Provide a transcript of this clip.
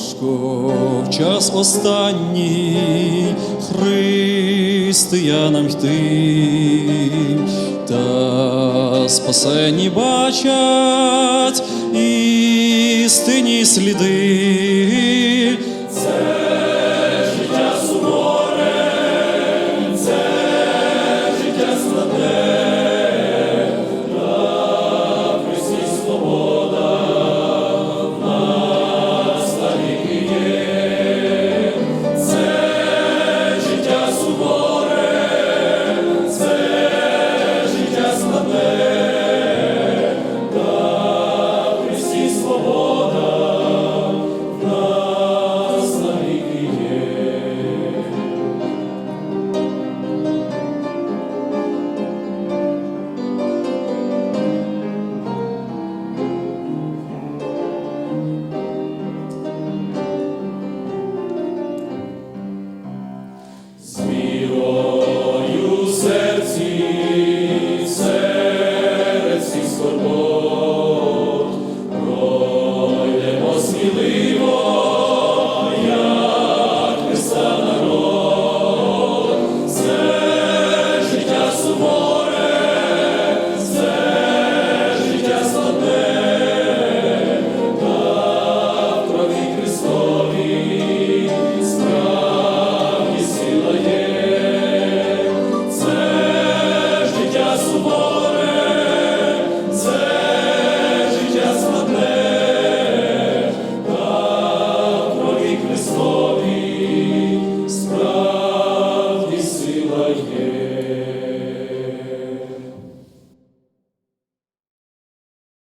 важко в час останній християнам йти, та спасені бачать істинні сліди.